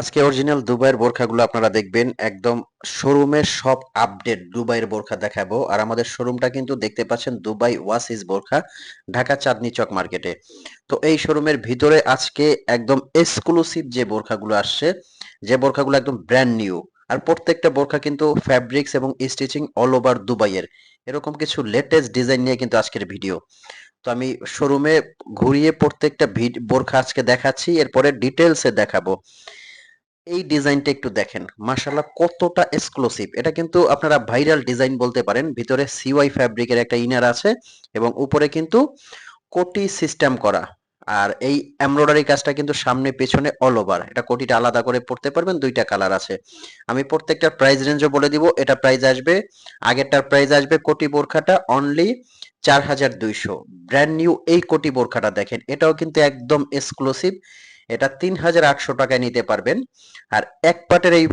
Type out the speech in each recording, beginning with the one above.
আজকে অরিজিনাল দুবাইয়ের বোরখাগুলো আপনারা দেখবেন, একদম শোরুমের সব আপডেট দুবাইয়ের বোরখা দেখাবো। আর আমাদের শোরুমটা কিন্তু দেখতে পাচ্ছেন দুবাই ওয়াসিস বোরখা, ঢাকা চাঁদনি চক মার্কেটে। তো এই শোরুমের ভিতরে আজকে একদম এক্সক্লুসিভ যে বোরখাগুলো আসছে, যে বোরখাগুলো একদম ব্র্যান্ড নিউ আর প্রত্যেকটা বোরখা কিন্তু ফ্যাব্রিক্স এবং স্টিচিং অল ওভার দুবাইয়ের। এরকম কিছু লেটেস্ট ডিজাইন নিয়ে কিন্তু আজকের ভিডিও তো আমি শোরুমে ঘুরিয়ে প্রত্যেকটা বোরখা আজকে দেখাচ্ছি, এরপরে ডিটেলসে দেখাবো। এই ডিজাইনটা একটু দেখেন। মাশাল্লাহ কতটা এক্সক্লুসিভ এটা কিন্তু আপনারা ভাইরাল ডিজাইন বলতে পারেন। ভিতরে সিওয়াই ফ্যাব্রিকের একটা ইনার আছে এবং উপরে কিন্তু কোটি সিস্টেম করা। আর এই এমব্রয়ডারি কাজটা কিন্তু সামনে পেছনে অল ওভার এটা কোটিটা আলাদা করে পড়তে পারবেন, দুইটা কালার আছে। আমি প্রত্যেকটা প্রাইস রেঞ্জও বলে দিব। এটা প্রাইস আসবে, আগেরটার প্রাইস আসবে কোটি বোরখাটা অনলি চার হাজার দুইশো। ব্র্যান্ড নিউ এই কোটি বোরখাটা দেখেন। এটাও কিন্তু একদম এক্সক্লুসিভ এটা তিন হাজার আটশো টাকায় নিতে পারবেন। আর এক পাটের এই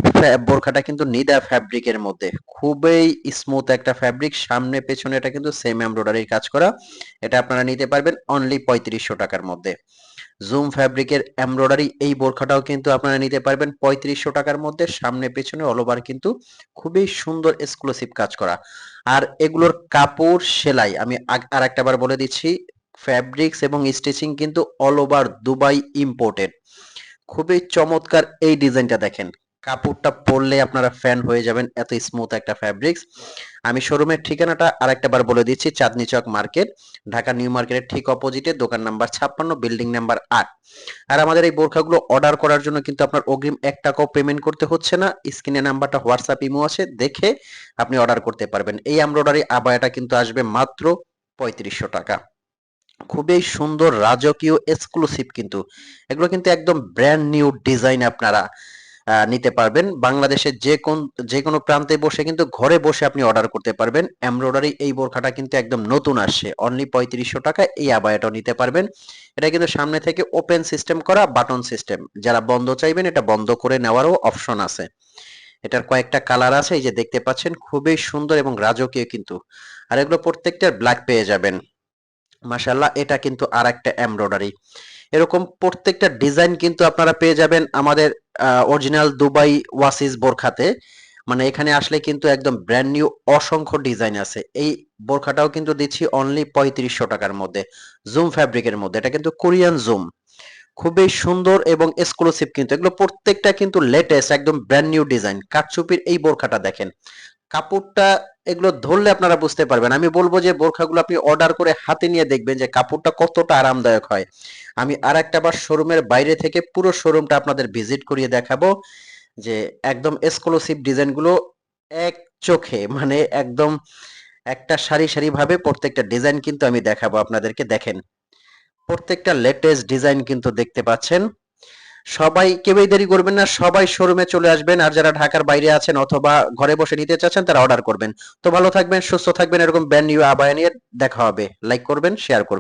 বোরখাটা কিন্তু নিদা ফ্যাব্রিকের মধ্যে। খুবই স্মুথ একটা ফ্যাব্রিক, সামনে, পেছনে এটা কিন্তু সেম এমব্রয়ডারি কাজ করা। এটা আপনারা নিতে পারবেন অনলি পঁয়ত্রিশশো টাকার মধ্যে। জুম ফ্যাব্রিকের এমব্রয়ডারি এই বোরখাটাও কিন্তু আপনারা নিতে পারবেন পঁয়ত্রিশশো টাকার মধ্যে। সামনে, পেছনে অল ওভার কিন্তু খুবই সুন্দর এক্সক্লুসিভ কাজ করা। আর এগুলোর কাপড় সেলাই, আমি আর একটাবার বলে দিচ্ছি ফ্যাব্রিক্স এবং স্টিচিং কিন্তু অল ওভার দুবাই ইম্পোর্টেড খুবই চমৎকার এই ডিজাইনটা দেখেন। কাপড়টা পরলে আপনারা ফ্যান হয়ে যাবেন, এত স্মুথ একটা ফ্যাব্রিক্স আমি শোরুমের ঠিকানাটা আরেকটা বার বলে দিচ্ছি, চাঁদনি চক মার্কেট, ঢাকা নিউ মার্কেটের ঠিক অপোজিটে দোকান নাম্বার ছাপ্পান্ন বিল্ডিং নাম্বার আট। আর আমাদের এই বোরখাগুলো অর্ডার করার জন্য কিন্তু আপনার অগ্রিম এক টাকাও পেমেন্ট করতে হচ্ছে না। স্ক্রিনে নাম্বারটা হোয়াটসঅ্যাপ ইমো আছে, দেখে আপনি অর্ডার করতে পারবেন। এই এমব্রয়ডারি আবায়াটা কিন্তু আসবে মাত্র পঁয়ত্রিশশো টাকা। খুবই সুন্দর রাজকীয় এক্সক্লুসিভ কিন্তু। এগুলো কিন্তু একদম ব্র্যান্ড নিউ ডিজাইন আপনারা নিতে পারবেন। বাংলাদেশের যে কোন, যে কোনো প্রান্তে বসে কিন্তু ঘরে বসে আপনি অর্ডার করতে পারবেন। এমব্রয়ডারি এই বোরখাটা কিন্তু একদম নতুন আসছে। অনলি পঁয়ত্রিশশো টাকা এই আবায়াটাও নিতে পারবেন। এটা কিন্তু সামনে থেকে ওপেন সিস্টেম করা বাটন সিস্টেম যারা বন্ধ চাইবেন এটা বন্ধ করে নেওয়ারও অপশন আছে। এটার কয়েকটা কালার আছে, এই যে দেখতে পাচ্ছেন, খুবই সুন্দর এবং রাজকীয় কিন্তু। আর এগুলো প্রত্যেকটার ব্ল্যাক পেয়ে যাবেন। মাশাল্লাহ এটা কিন্তু আর একটা এমব্রয়ডারি এরকম প্রত্যেকটা ডিজাইন কিন্তু আপনারা পেয়ে যাবেন আমাদের অরিজিনাল দুবাই ওয়াসিস বোরখাতে। মানে এখানে আসলে কিন্তু একদম ব্র্যান্ড নিউ অসংখ্য ডিজাইন আছে। এই বোরখাটাও কিন্তু দিচ্ছি অনলি পঁয়ত্রিশশো টাকার মধ্যে জুম ফ্যাব্রিকের মধ্যে। এটা কিন্তু কোরিয়ান জুম খুবই সুন্দর এবং এক্সক্লুসিভ কিন্তু। এগুলো প্রত্যেকটা কিন্তু লেটেস্ট একদম ব্র্যান্ড নিউ ডিজাইন কাটচুপির এই বোরখাটা দেখেন। কাপড়টা এগুলো ধরলে আপনারা বুঝতে পারবেন। আমি বলব যে বোরখাগুলো আপনি অর্ডার করে হাতে নিয়ে দেখবেন যে কাপড়টা কতটা আরামদায়ক হয়। আমি আর একটা বার শোরুমের বাইরে থেকে পুরো শোরুমটা আপনাদের ভিজিট করিয়ে দেখাবো যে একদম এক্সক্লুসিভ ডিজাইনগুলো এক চোখে মানে একদম একটা সারি সারি ভাবে প্রত্যেকটা ডিজাইন কিন্তু আমি দেখাবো আপনাদেরকে। দেখেন, প্রত্যেকটা লেটেস্ট ডিজাইন কিন্তু দেখতে পাচ্ছেন। সবাই কেউই দেরি করবেন না, সবাই শোরুমে চলে আসবেন, আর যারা ঢাকার বাইরে আছেন অথবা ঘরে বসে নিতে চাচ্ছেন, তারা অর্ডার করবেন। তো ভালো থাকবেন, সুস্থ থাকবেন, এরকম ব্র্যান্ড নিউ আবায়া নিয়ে দেখা হবে। লাইক করবেন শেয়ার করবেন।